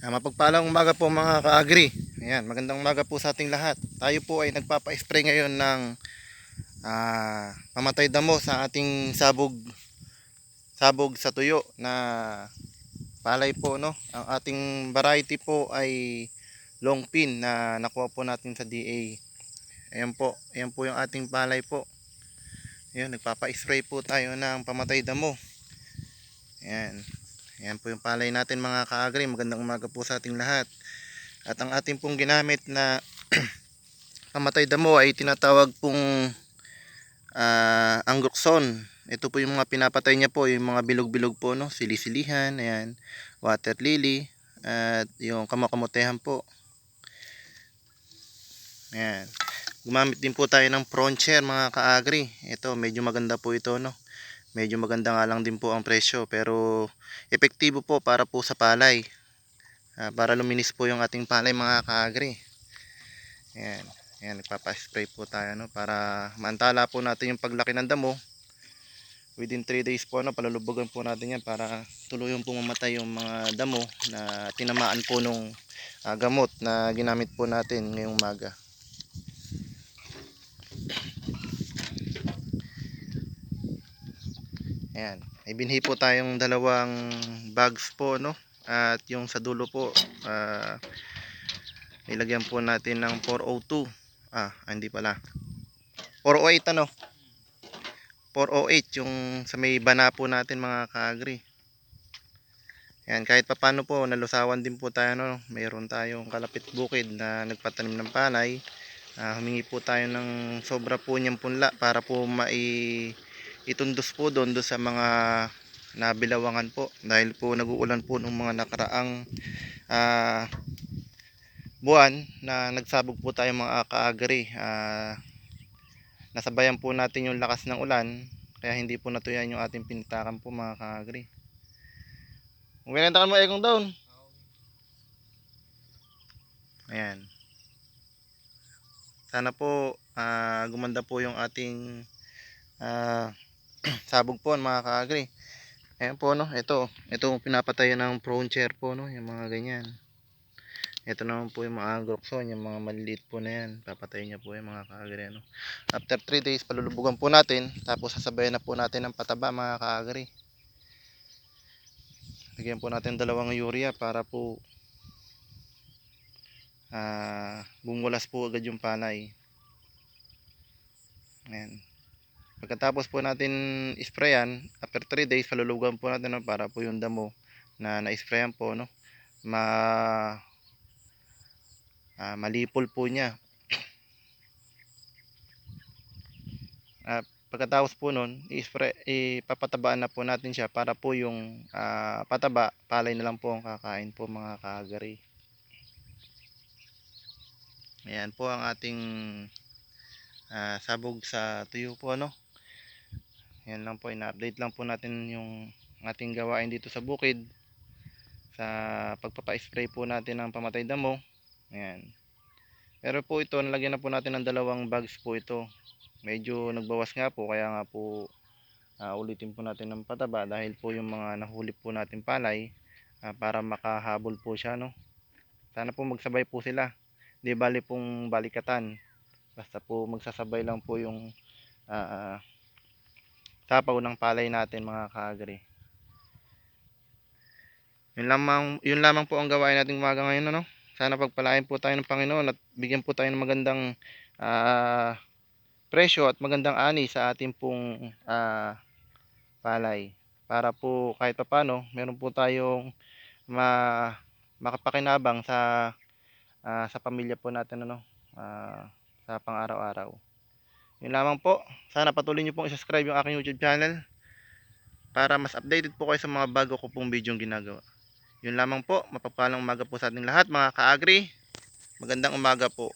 Ah, mapagpalang umaga po mga ka-agri. Ayan, magandang umaga po sa ating lahat. Tayo po ay nagpapa-spray ngayon ng ah, pamatay damo sa ating sabog sabog sa tuyo na palay po no. Ang ating variety po ay long pin na nakuha po natin sa DA. Ayan po, ayan po yung ating palay po. Ayan, nagpapa-spray po tayo ng pamatay damo. Ayan. Ayan po yung palay natin mga kaagri. Magandang umaga po sa ating lahat. At ang ating pong ginamit na pamatay damo ay tinatawag pong uh, anggroxon. Ito po yung mga pinapatay niya po, yung mga bilog-bilog po, no? Silisilihan, ayan, water lily, at yung kamakamutehan po. Ayan. Gumamit din po tayo ng Frontier mga kaagri. Ito, medyo maganda po ito, no? Medyo maganda nga lang din po ang presyo, pero epektibo po para po sa palay. Ah, para luminis po yung ating palay mga kaagri. Ayan. Ayan, nagpapa-spray po tayo, no? Para maantala po natin yung paglaki ng damo. Within 3 days po, no? Palulubugan po natin yan para tuluyong po mamatay yung mga damo na tinamaan po nung ah, gamot na ginamit po natin ngayong umaga. Ayan. May binhi po tayong dalawang bags po, no? At yung sa dulo po, ah, nilagyan po natin ng 402. Ah, ah, hindi pala. 408 ano? 408 yung sa may bana po natin mga kaagri. Ayan, kahit papano po, nalusawan din po tayo, no? Mayroon tayong kalapit bukid na nagpatanim ng palay. Ah, humingi po tayo ng sobra po niyang punla para po mai itundos po doon sa mga nabilawangan po dahil po nag-uulan po ng mga nakaraang ah, buwan na nagsabog po tayo mga kaagri. Ah, nasabayan po natin yung lakas ng ulan kaya hindi po natuyan yung ating pintakan po mga kaagri. Kung pinentakan mo ekong down ayan. Sana po ah, gumanda po yung ating ah, sabog po mga kaagri ayan po no ito ito pinapatayan ng prone chair po no yung mga ganyan. Ito naman po yung mga groxon yung mga maliliit po na yan. Papatayin niya po yung mga kaagri no? after 3 days palulubugan po natin tapos sasabayan na po natin ng pataba mga kaagri lagyan po natin dalawang urea para po ah bumulas po agad yung palay. Ayan Pagkatapos po natin isprayan, after 3 days, palulugan po natin no, para po yung damo na na-sprayan po, no, ma, ah, malipol po niya. At pagkatapos po nun, i-spray, ipapatabaan na po natin siya para po yung ah, pataba, palay na lang po ang kakain po mga kagari. Ayan po ang ating ah, sabog sa tuyo po, no yan lang po ina-update lang po natin yung ating gawain dito sa bukid. Sa pagpapa-spray po natin ng pamatay damo. Ayan. Pero po ito nalagyan na po natin ng dalawang bags po ito. Medyo nagbawas nga po kaya nga po uh, ulitin po natin ng pataba dahil po yung mga nahuli po natin palay uh, para makahabol po siya no? Sana po magsabay po sila. Di bali pong balikatan. Basta po magsasabay lang po yung uh, tapaw ng palay natin mga kaagri. Yun lamang, yun lamang po ang gawain natin umaga ngayon ano? sana pagpalain po tayo ng Panginoon at bigyan po tayo ng magandang uh, presyo at magandang ani sa ating pong uh, palay. Para po kahit pa paano meron po tayong ma, makapakinabang sa uh, sa pamilya po natin ano? Uh, sa pang araw-araw yun lamang po. Sana patuloy nyo pong isubscribe yung aking YouTube channel para mas updated po kayo sa mga bago ko pong video ginagawa. Yun lamang po. Mapagpalang umaga po sa ating lahat mga kaagri. Magandang umaga po.